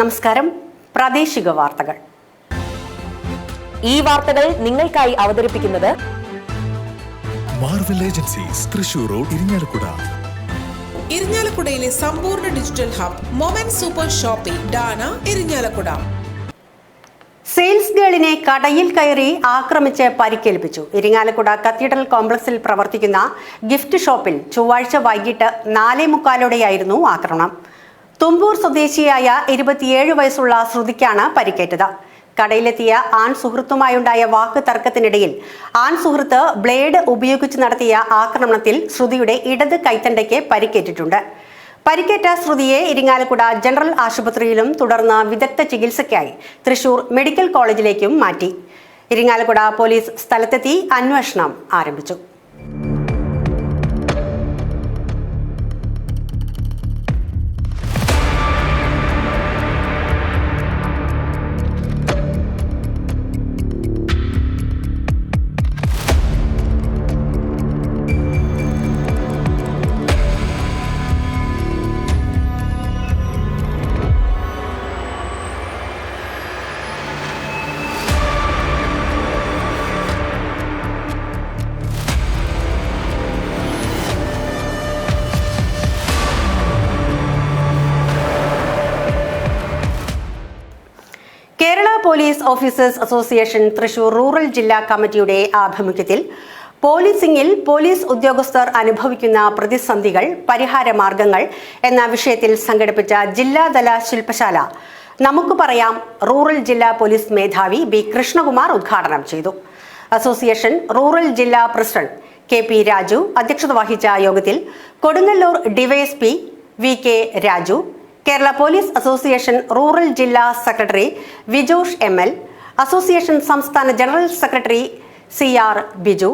നമസ്കാരം. പ്രാദേശിക വാർത്തകൾ. ഈ വാർത്തകൾ നിങ്ങൾക്കായി അവതരിപ്പിക്കുന്നത് Marvel Agencies Thrissur road Irinjalakuda ഇരിഞ്ഞാലക്കുടയിലെ സമ്പൂർണ digital hub moment super shopping Dana Irinjalakuda sales ഗേളിനെ കടയിൽ കയറി ആക്രമിച്ച് പരിക്കേൽപ്പിച്ചു. ഇരിങ്ങാലക്കുട കത്തീഡ്രൽ കോംപ്ലക്സിൽ പ്രവർത്തിക്കുന്ന ഗിഫ്റ്റ് ഷോപ്പിൽ ചൊവ്വാഴ്ച വൈകിട്ട് നാലേ മുക്കാലോടെയായിരുന്നു ആക്രമണം. തുമ്പൂർ സ്വദേശിയായ ഇരുപത്തിയേഴ് വയസ്സുള്ള ശ്രുതിക്കാണ് പരിക്കേറ്റത്. കടയിലെത്തിയ ആൺ സുഹൃത്തുമായുണ്ടായ വാക്ക് തർക്കത്തിനിടയിൽ ആൺ സുഹൃത്ത് ബ്ലേഡ് ഉപയോഗിച്ച് നടത്തിയ ആക്രമണത്തിൽ ശ്രുതിയുടെ ഇടത് കൈത്തണ്ടയ്ക്ക് പരിക്കേറ്റിട്ടുണ്ട്. പരിക്കേറ്റ ശ്രുതിയെ ഇരിങ്ങാലക്കുട ജനറൽ ആശുപത്രിയിലും തുടർന്ന് വിദഗ്ധ ചികിത്സയ്ക്കായി തൃശൂർ മെഡിക്കൽ കോളേജിലേക്കും മാറ്റി. ഇരിങ്ങാലക്കുട പോലീസ് സ്ഥലത്തെത്തി അന്വേഷണം ആരംഭിച്ചു. Police officers association Thrissur rural ജില്ലാ കമ്മിറ്റിയുടെ ആഭിമുഖ്യത്തിൽ പോലീസിംഗിൽ പോലീസ് ഉദ്യോഗസ്ഥർ അനുഭവിക്കുന്ന പ്രതിസന്ധികൾ പരിഹാര മാർഗങ്ങൾ എന്ന വിഷയത്തിൽ സംഘടിപ്പിച്ച ജില്ലാതല ശില്പശാല നമുക്ക് പറയാം റൂറൽ ജില്ലാ പോലീസ് മേധാവി ബി കൃഷ്ണകുമാർ ഉദ്ഘാടനം ചെയ്തു. അസോസിയേഷൻ റൂറൽ ജില്ലാ പ്രസിഡന്റ് കെ പി രാജു അധ്യക്ഷത വഹിച്ച യോഗത്തിൽ Kodungallur DYSP V K Raju Kerala police association rural ജില്ലാ secretary Vijosh M L association സംസ്ഥാന general secretary C R Biju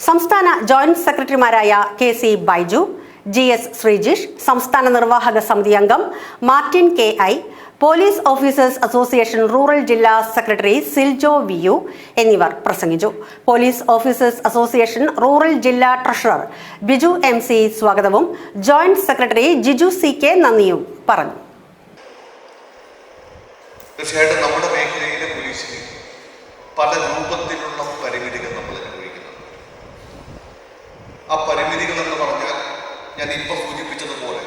സംസ്ഥാന ജോയിന്റ് സെക്രട്ടറിമാരായ K C Baiju G S Sreejish സംസ്ഥാന നിർവാഹക സമിതി അംഗം Martin K I police officers association rural ജില്ലാ secretary Siljo V U എന്നിവർ പ്രസംഗിച്ചു. പോലീസ് ഓഫീസേഴ്സ് അസോസിയേഷൻ റൂറൽ ജില്ലാ ട്രഷറർ ബിജു എം സി സ്വാഗതവും joint secretary Jiju C K നന്ദിയും പറഞ്ഞു. നമ്മുടെ മേഖലയിലെ പല രൂപത്തിലുള്ള പരിമിതികൾ നമ്മൾ അനുഭവിക്കുന്നുണ്ട്. ആ പരിമിതികൾ എന്ന് പറഞ്ഞാൽ ഞാൻ ഇപ്പോൾ സൂചിപ്പിച്ചതുപോലെ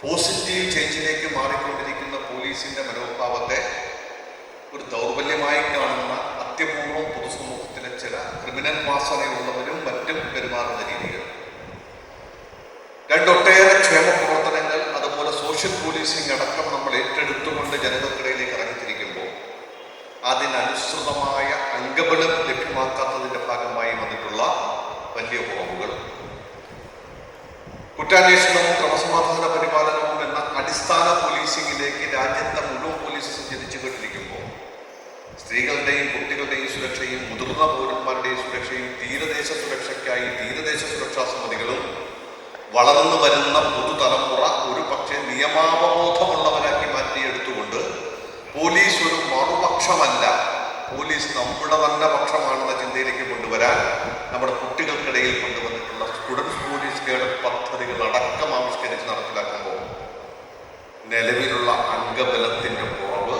പോസിറ്റീവ് ചേഞ്ചിലേക്ക് മാറിക്കൊണ്ടിരിക്കുന്ന പോലീസിന്റെ മനോഭാവത്തെ ഒരു ദൗർബല്യമായി കാണുന്ന അത്യപൂർവം പൊതുസമൂഹത്തിലെ ചില ക്രിമിനൽ വാസനയുള്ളവരും മറ്റും പെരുമാറുന്ന രീതികൾ. രണ്ടൊട്ടേറെ ക്ഷേമ പ്രവർത്തനങ്ങൾ അതുപോലെ സോഷ്യൽ പോലീസിംഗ് അടക്കം നമ്മൾ ഏറ്റെടുത്തുകൊണ്ട് ജനതക്കിടയിലേക്ക് ഇറങ്ങിത്തിരിക്കുമ്പോൾ അതിനനുസൃതമായ അംഗബലം ലഭ്യമാക്കാത്തതിന്റെ ഭാഗമായി വന്നിട്ടുള്ള വലിയ കുറവുകൾ. കുറ്റാന്വേഷണവും ക്രമസമാധാന പരിപാലനവും എന്ന അടിസ്ഥാന പോലീസിംഗിലേക്ക് രാജ്യത്തെ മുഴുവൻ പോലീസ് സഞ്ചരിച്ചു കൊണ്ടിരിക്കുമ്പോൾ സ്ത്രീകളുടെയും കുട്ടികളുടെയും സുരക്ഷയും മുതിർന്ന പൗരന്മാരുടെയും സുരക്ഷയും തീരദേശ സുരക്ഷയ്ക്കായി തീരദേശ സുരക്ഷാ സമിതികളും വളർന്നു വരുന്ന പുതുതലമുറ ഒരു പക്ഷേ നിയമാവബോധമുള്ളവരാക്കി മാറ്റിയെടുത്തുകൊണ്ട് പോലീസ് ഒരു മറുപക്ഷമല്ല. പോലീസ് നമ്മുടെ തന്നെ പക്ഷമാണെന്ന ചിന്തയിലേക്ക് കൊണ്ടുവരാൻ നമ്മുടെ കുട്ടികൾക്കിടയിൽ നിലവിലുള്ള അംഗബലത്തിന്റെ കുറവ്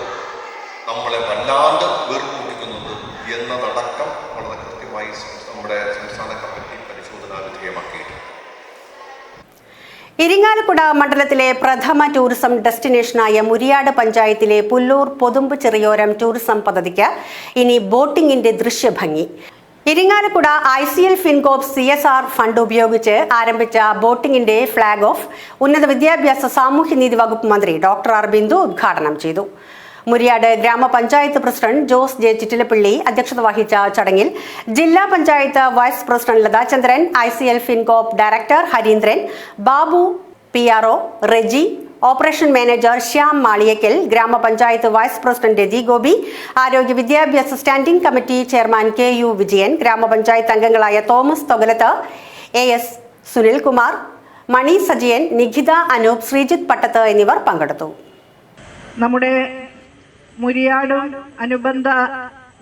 നമ്മളെ വല്ലാണ്ട് വീർപ്പുമുട്ടിക്കുന്നുണ്ട് എന്നതടക്കം വളരെ കൃത്യമായി നമ്മുടെ സംസ്ഥാന കമ്മിറ്റി പരിശോധനാ വിധേയമാക്കിയിട്ടുണ്ട്. ഇരിങ്ങാലക്കുട മണ്ഡലത്തിലെ പ്രഥമ ടൂറിസം ഡെസ്റ്റിനേഷനായ മുരിയാട് പഞ്ചായത്തിലെ പുല്ലൂർ പൊതുമ്പ് ചെറിയോരം ടൂറിസം പദ്ധതിക്ക് ഇനി ബോട്ടിംഗിന്റെ ദൃശ്യഭംഗി. Irinjalakuda I C L Fincorp C S R fund ഉപയോഗിച്ച് ആരംഭിച്ച ബോട്ടിംഗിന്റെ ഫ്ളാഗ് ഓഫ് ഉന്നത വിദ്യാഭ്യാസ സാമൂഹ്യനീതി വകുപ്പ് മന്ത്രി ഡോക്ടർ ആർ ബിന്ദു ഉദ്ഘാടനം ചെയ്തു. മുരിയാട് ഗ്രാമപഞ്ചായത്ത് പ്രസിഡന്റ് ജോസ് ജെ ചിറ്റിലപ്പള്ളി അധ്യക്ഷത വഹിച്ച ചടങ്ങിൽ ജില്ലാ panchayat vice president Lathachandran I C L Fincorp director Harindran Babu P R O Reji operation manager Shyam Maliyakkal grama panchayat vice president Rathi Gopi ആരോഗ്യ വിദ്യാഭ്യാസ standing committee chairman K U Vijayan grama panchayat അംഗങ്ങളായ Thomas Thogalath A S Sunilkumar Mani Sajayan Nikhitha Anoop Sreejith Pattath എന്നിവർ പങ്കെടുത്തു. നമ്മുടെ മുരിയാടും അനുബന്ധ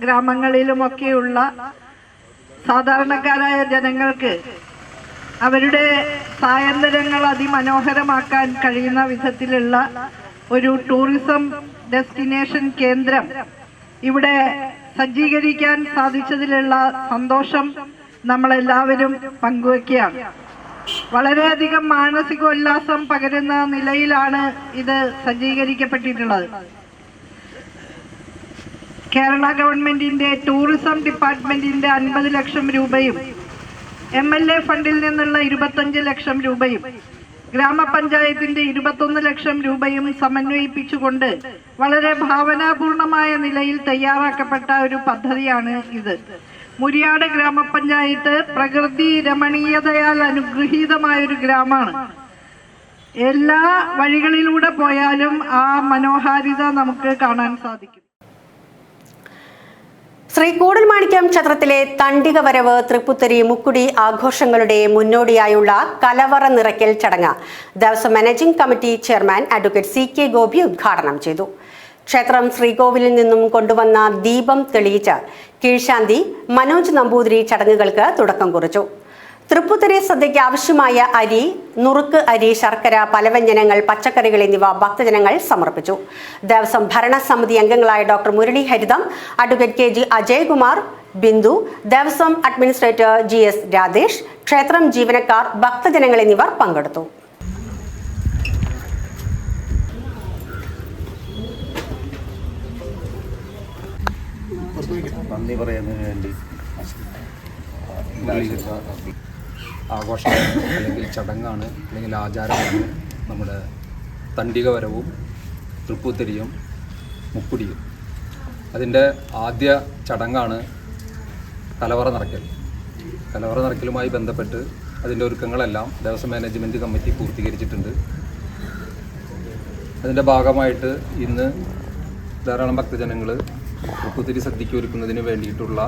ഗ്രാമങ്ങളിലുമൊക്കെയുള്ള സാധാരണക്കാരായ ജനങ്ങൾക്ക് അവരുടെ സായന്തരങ്ങൾ അതിമനോഹരമാക്കാൻ കഴിയുന്ന വിധത്തിലുള്ള ഒരു ടൂറിസം ഡെസ്റ്റിനേഷൻ കേന്ദ്രം ഇവിടെ സജ്ജീകരിക്കാൻ സാധിച്ചതിലുള്ള സന്തോഷം നമ്മളെല്ലാവരും പങ്കുവയ്ക്കുകയാണ് വളരെയധികം മാനസികോല്ലാസം പകരുന്ന നിലയിലാണ് ഇത് സജ്ജീകരിക്കപ്പെട്ടിട്ടുള്ളത്. കേരള ഗവൺമെന്റിന്റെ ടൂറിസം ഡിപ്പാർട്ട്മെന്റിന്റെ അൻപത് ലക്ഷം രൂപയും എം എൽ എ ഫണ്ടിൽ നിന്നുള്ള ഇരുപത്തഞ്ച് ലക്ഷം രൂപയും ഗ്രാമപഞ്ചായത്തിന്റെ ഇരുപത്തൊന്ന് ലക്ഷം രൂപയും സമന്വയിപ്പിച്ചുകൊണ്ട് വളരെ ഭാവനാപൂർണമായ നിലയിൽ തയ്യാറാക്കപ്പെട്ട ഒരു പദ്ധതിയാണ് ഇത്. മുരിയാട് ഗ്രാമപഞ്ചായത്ത് പ്രകൃതി രമണീയതയാൽ അനുഗ്രഹീതമായ ഒരു ഗ്രാമമാണ്. എല്ലാ വഴികളിലൂടെ പോയാലും ആ മനോഹാരിത നമുക്ക് കാണാൻ സാധിക്കും. ശ്രീ കൂടൽമാണിക്യം ക്ഷേത്രത്തിലെ തണ്ടിക വരവ് തൃപ്പുത്തരി മുക്കുടി ആഘോഷങ്ങളുടെ മുന്നോടിയായുള്ള കലവറ നിറയ്ക്കൽ ചടങ്ങ് Devaswom managing committee chairman advocate C K Gopi ഉദ്ഘാടനം ചെയ്തു. ക്ഷേത്രം ശ്രീകോവിലിൽ നിന്നും കൊണ്ടുവന്ന ദീപം തെളിയിച്ച് കീഴ്ശാന്തി മനോജ് നമ്പൂതിരി ചടങ്ങുകൾക്ക് തുടക്കം കുറിച്ചു. തൃപ്പുത്തരി സദ്യയ്ക്ക് ആവശ്യമായ അരി നുറുക്ക് അരി ശർക്കര പലവ്യഞ്ജനങ്ങൾ പച്ചക്കറികൾ എന്നിവ ഭക്തജനങ്ങൾ സമർപ്പിച്ചു. ദേവസ്വം ഭരണസമിതി അംഗങ്ങളായ doctor Murali Haritham advocate K G Ajaykumar Bindu Devaswom administrator G S Radhesh ക്ഷേത്രം ജീവനക്കാർ ഭക്തജനങ്ങൾ എന്നിവർ പങ്കെടുത്തു. നന്ദി പറയുന്നതിന് വേണ്ടി ആഘോഷം അല്ലെങ്കിൽ ചടങ്ങാണ് അല്ലെങ്കിൽ ആചാരമാണ് നമ്മുടെ തണ്ടിക വരവും തൃപ്പൂത്തിരിയും മുക്കുടിയും. അതിന്റെ ആദ്യ ചടങ്ങാണ് കലവറ നിറയ്ക്കൽ. കലവറ നിറയ്ക്കലുമായി ബന്ധപ്പെട്ട് അതിന്റെ ഒരുക്കങ്ങളെല്ലാം ദേവസ്വം മാനേജ്മെന്റ് കമ്മിറ്റി പൂർത്തീകരിച്ചിട്ടുണ്ട്. അതിന്റെ ഭാഗമായിട്ട് ഇന്ന് ധാരാളം ഭക്തജനങ്ങൾ തൃപ്പൂത്തിരി സദ്യയ്ക്ക് ഒരുക്കുന്നതിന് വേണ്ടിയിട്ടുള്ള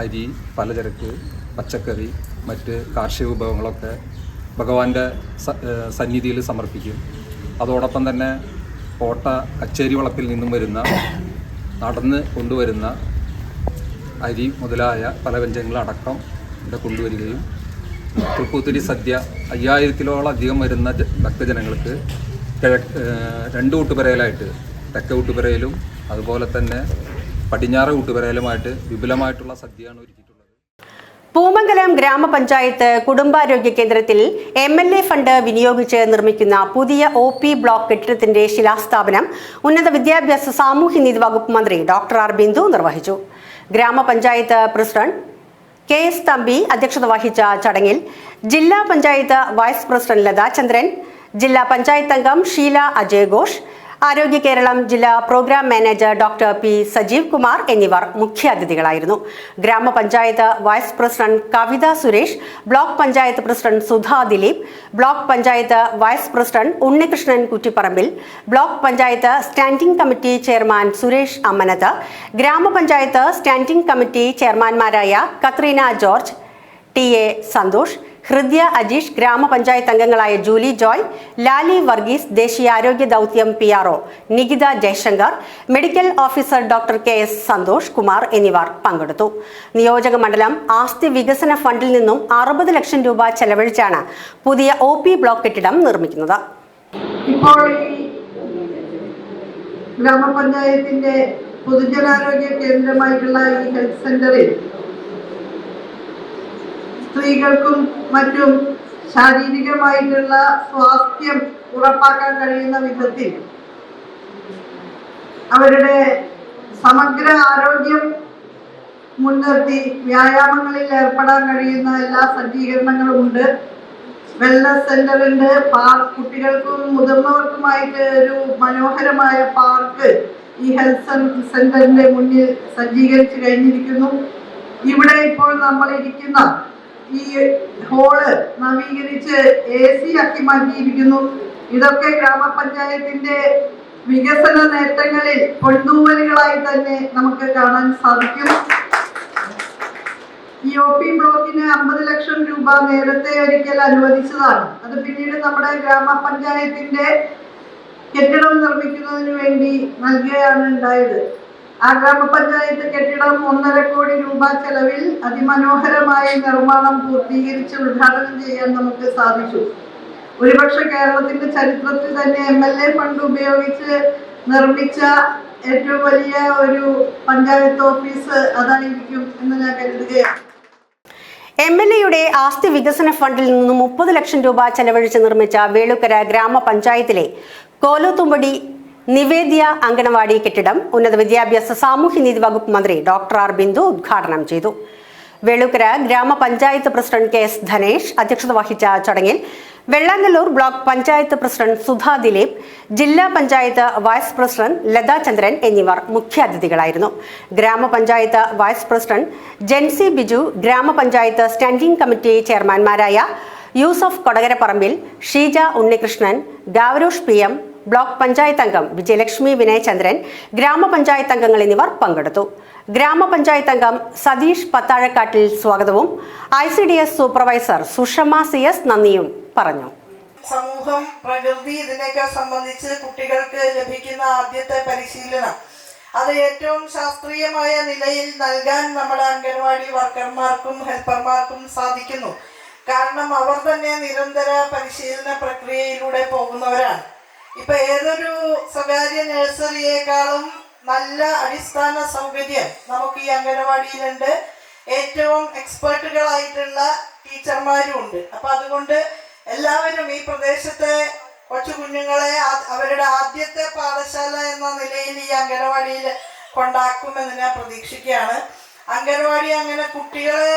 അരി പലചരക്ക് പച്ചക്കറി മറ്റ് കാർഷിക വിഭവങ്ങളൊക്കെ ഭഗവാന്റെ സന്നിധിയിൽ സമർപ്പിക്കും. അതോടൊപ്പം തന്നെ കോട്ട കച്ചേരി വളപ്പിൽ നിന്നും വരുന്ന നടന്ന് കൊണ്ടുവരുന്ന അരി മുതലായ പല വ്യഞ്ജനങ്ങളടക്കം ഇവിടെ കൊണ്ടുവരികയും തൃപ്പൂത്തിരി സദ്യ അയ്യായിരത്തിലോളം അധികം വരുന്ന ഭക്തജനങ്ങൾക്ക് കിഴക്ക് രണ്ട് കൂട്ടുപുരയിലായിട്ട് തെക്കേ കൂട്ടുപുരയിലും അതുപോലെ തന്നെ പടിഞ്ഞാറ് കൂട്ടുപുരയിലുമായിട്ട് വിപുലമായിട്ടുള്ള സദ്യയാണ് ഒരുക്കിയിട്ടുള്ളത് പൂമംഗലം ഗ്രാമപഞ്ചായത്ത് കുടുംബാരോഗ്യ കേന്ദ്രത്തിൽ എം എൽ എ ഫണ്ട് വിനിയോഗിച്ച് നിർമ്മിക്കുന്ന പുതിയ ഒ പി ബ്ലോക്ക് കെട്ടിടത്തിന്റെ ശിലാസ്ഥാപനം ഉന്നത വിദ്യാഭ്യാസ സാമൂഹ്യനീതി വകുപ്പ് മന്ത്രി ഡോക്ടർ ആർ ബിന്ദു നിർവഹിച്ചു. ഗ്രാമപഞ്ചായത്ത് പ്രസിഡന്റ് കെ എസ് തമ്പി അധ്യക്ഷത വഹിച്ച ചടങ്ങിൽ ജില്ലാ പഞ്ചായത്ത് വൈസ് പ്രസിഡന്റ് ലതാചന്ദ്രൻ ജില്ലാ പഞ്ചായത്ത് അംഗം ഷീല അജയ്ഘോഷ് ഘോഷ് ആരോഗ്യ കേരളം ജില്ലാ program manager doctor P Sajeev Kumar എന്നിവർ മുഖ്യാതിഥികളായിരുന്നു. Grama panchayat vice president Kavitha Suresh block panchayat president Sudha Dileep block panchayat vice president Unnikrishnan Kuttipparambil block panchayat standing committee chairman Suresh Ammanath grama panchayat standing committee ചെയർമാൻമാരായ Kathreena George T A Santhosh Hridya Ajeesh grama panchayat അംഗങ്ങളായ Julie Joy Lali Varghese ദേശീയ ആരോഗ്യ ദൗത്യം P R O Nikhitha Jayashankar medical officer doctor K S Santhosh Kumar എന്നിവർ പങ്കെടുത്തു. നിയോജക മണ്ഡലം ആസ്തി വികസന ഫണ്ടിൽ നിന്നും അറുപത് ലക്ഷം രൂപ ചെലവഴിച്ചാണ് പുതിയ ഒ പി ബ്ലോക്ക് കെട്ടിടം നിർമ്മിക്കുന്നത്. ഗ്രാമപഞ്ചായത്തിന്റെ പൊതുജനാരോഗ്യ കേന്ദ്രമായിട്ടുള്ള ഈ ഹെൽത്ത് സെന്ററിൽ സ്ത്രീകൾക്കും മറ്റും ശാരീരികമായിട്ടുള്ള സ്വാസ്ഥ്യം ഉറപ്പാക്കാൻ കഴിയുന്ന വിധത്തിൽ അവരുടെ സമഗ്ര ആരോഗ്യം മുൻനിർത്തി വ്യായാമങ്ങളിൽ ഏർപ്പെടാൻ കഴിയുന്ന എല്ലാ സജ്ജീകരണങ്ങളും ഉണ്ട്. വെൽനസ് സെന്റർ ഉണ്ട്. പാർക്ക് കുട്ടികൾക്കും മുതിർന്നവർക്കുമായിട്ട് ഒരു മനോഹരമായ പാർക്ക് ഈ ഹെൽത്ത് സെന്ററിന്റെ മുന്നിൽ സജ്ജീകരിച്ചു കഴിഞ്ഞിരിക്കുന്നു. ഇവിടെ ഇപ്പോൾ നമ്മൾ ഇരിക്കുന്ന ഈ ഹോൾ നവീകരിച്ച് എ സി ആക്കി മാറ്റിയിരിക്കുന്നു. ഇതൊക്കെ ഗ്രാമപഞ്ചായത്തിന്റെ വികസന നേട്ടങ്ങളിൽ പൊന്തൂവലുകളായി തന്നെ നമുക്ക് കാണാൻ സാധിക്കും. ഈ ഒ പി ബ്ലോക്കിന് അമ്പത് ലക്ഷം രൂപ നേരത്തെ ഒരിക്കൽ അനുവദിച്ചതാണ്. അത് പിന്നീട് നമ്മുടെ ഗ്രാമപഞ്ചായത്തിന്റെ കെട്ടിടം നിർമ്മിക്കുന്നതിന് വേണ്ടി നൽകുകയാണ് ഉണ്ടായത്. ആ ഗ്രാമപഞ്ചായത്ത് കെട്ടിടം ഒന്നര കോടി രൂപ ചെലവിൽ അതിമനോഹരമായ നിർമ്മാണം പൂർത്തീകരിച്ച് ഉദ്ഘാടനം ചെയ്യാൻ നമുക്ക് സാധിച്ചു. ഒരുപക്ഷെ കേരളത്തിന്റെ ചരിത്രത്തിൽ തന്നെ എം എൽ എ ഫണ്ട് ഉപയോഗിച്ച് നിർമ്മിച്ച ഏറ്റവും വലിയ ഒരു പഞ്ചായത്ത് ഓഫീസ് അതായിരിക്കും എന്ന് ഞാൻ കരുതുകയാണ്. എം എൽ എയുടെ ആസ്തി വികസന ഫണ്ടിൽ നിന്ന് മുപ്പത് ലക്ഷം രൂപ ചെലവഴിച്ച് നിർമ്മിച്ച വേളുക്കര ഗ്രാമപഞ്ചായത്തിലെ കോലോത്തുമ്പടി നിവേദ്യ അങ്കണവാടി കെട്ടിടം ഉന്നത വിദ്യാഭ്യാസ സാമൂഹ്യനീതി വകുപ്പ് മന്ത്രി ഡോക്ടർ ആർ ബിന്ദു ഉദ്ഘാടനം ചെയ്തു. വെളുക്കര ഗ്രാമപഞ്ചായത്ത് പ്രസിഡന്റ് കെ എസ് ധനേഷ് അധ്യക്ഷത വഹിച്ച ചടങ്ങിൽ വെള്ളാങ്ങല്ലൂർ ബ്ലോക്ക് പഞ്ചായത്ത് പ്രസിഡന്റ് സുധാ ദിലീപ് ജില്ലാ പഞ്ചായത്ത് വൈസ് പ്രസിഡന്റ് ലതാ ചന്ദ്രൻ എന്നിവർ മുഖ്യാതിഥികളായിരുന്നു. ഗ്രാമപഞ്ചായത്ത് vice president Jency Biju grama panchayat standing committee ചെയർമാൻമാരായ Yusuf Kodakaraparambil Sheeja Unnikrishnan Gavarosh P M block panchayat അംഗം വിജയലക്ഷ്മി വിനയചന്ദ്രൻ ഗ്രാമപഞ്ചായത്ത് അംഗങ്ങൾ എന്നിവർ പങ്കെടുത്തു. ഗ്രാമപഞ്ചായത്ത് അംഗം സതീഷ് പത്താഴക്കാട്ടിൽ സ്വാഗതവും I C D S supervisor Sushama C S നന്ദിയും പറഞ്ഞു. സമൂഹം പ്രകൃതി ഇതിനെയൊക്കെ സംബന്ധിച്ച് കുട്ടികൾക്ക് ലഭിക്കുന്ന ആദ്യത്തെ പരിശീലനം. അത് ഏറ്റവും ശാസ്ത്രീയമായ നിലയിൽ നൽകാൻ നമ്മുടെ അംഗൻവാടി വർക്കർമാർക്കും ഹെൽപ്പർമാർക്കും സാധിക്കുന്നു. കാരണം അവർ തന്നെ നിരന്തര പരിശീലന പ്രക്രിയയിലൂടെ പോകുന്നവരാണ്. ഇപ്പൊ ഏതൊരു സ്വകാര്യ നഴ്സറിയേക്കാളും നല്ല അടിസ്ഥാന സൗകര്യം നമുക്ക് ഈ അംഗനവാടിയിലുണ്ട്. ഏറ്റവും എക്സ്പേർട്ടുകളായിട്ടുള്ള ടീച്ചർമാരും ഉണ്ട് അപ്പൊ അതുകൊണ്ട് എല്ലാവരും ഈ പ്രദേശത്തെ കൊച്ചു കുഞ്ഞുങ്ങളെ അവരുടെ ആദ്യത്തെ പാഠശാല എന്ന നിലയിൽ ഈ അംഗനവാടിയിൽ കൊണ്ടാക്കുമെന്ന് ഞാൻ പ്രതീക്ഷിക്കുകയാണ്. അംഗനവാടി അങ്ങനെ കുട്ടികളെ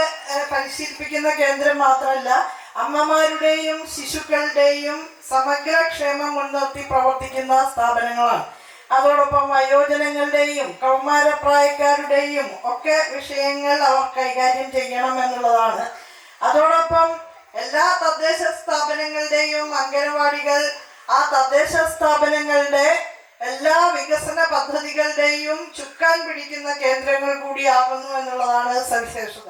പരിശീലിപ്പിക്കുന്ന കേന്ദ്രം മാത്രമല്ല അമ്മമാരുടെയും ശിശുക്കളുടെയും സമഗ്ര ക്ഷേമം മുൻനിർത്തി പ്രവർത്തിക്കുന്ന സ്ഥാപനങ്ങളാണ്. അതോടൊപ്പം വയോജനങ്ങളുടെയും കൗമാരപ്രായക്കാരുടെയും ഒക്കെ വിഷയങ്ങൾ അവർ കൈകാര്യം ചെയ്യണം എന്നുള്ളതാണ്. അതോടൊപ്പം എല്ലാ തദ്ദേശ സ്ഥാപനങ്ങളുടെയും അംഗനവാടികൾ ആ തദ്ദേശ സ്ഥാപനങ്ങളുടെ എല്ലാ വികസന പദ്ധതികളുടെയും ചുക്കാൻ പിടിക്കുന്ന കേന്ദ്രങ്ങൾ കൂടിയാകുന്നു എന്നുള്ളതാണ് സവിശേഷത.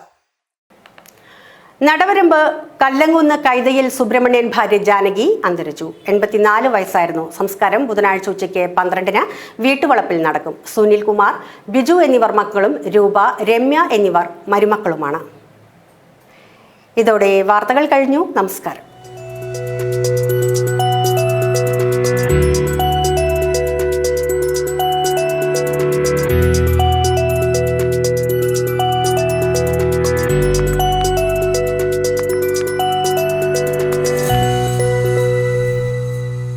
നടവരമ്പ് കല്ലങ്കുന്ന് കൈതയിൽ സുബ്രഹ്മണ്യൻ ഭാര്യ ജാനകി അന്തരിച്ചു. എൺപത്തിനാല് വയസ്സായിരുന്നു സംസ്കാരം. ബുധനാഴ്ച ഉച്ചയ്ക്ക് പന്ത്രണ്ടിന് വീട്ടുവളപ്പിൽ നടക്കും. സുനിൽ കുമാർ ബിജു എന്നിവർ മക്കളും രൂപ രമ്യ എന്നിവർ മരുമക്കളുമാണ്. ഇതോടെ വാർത്തകൾ കഴിഞ്ഞു. നമസ്കാരം.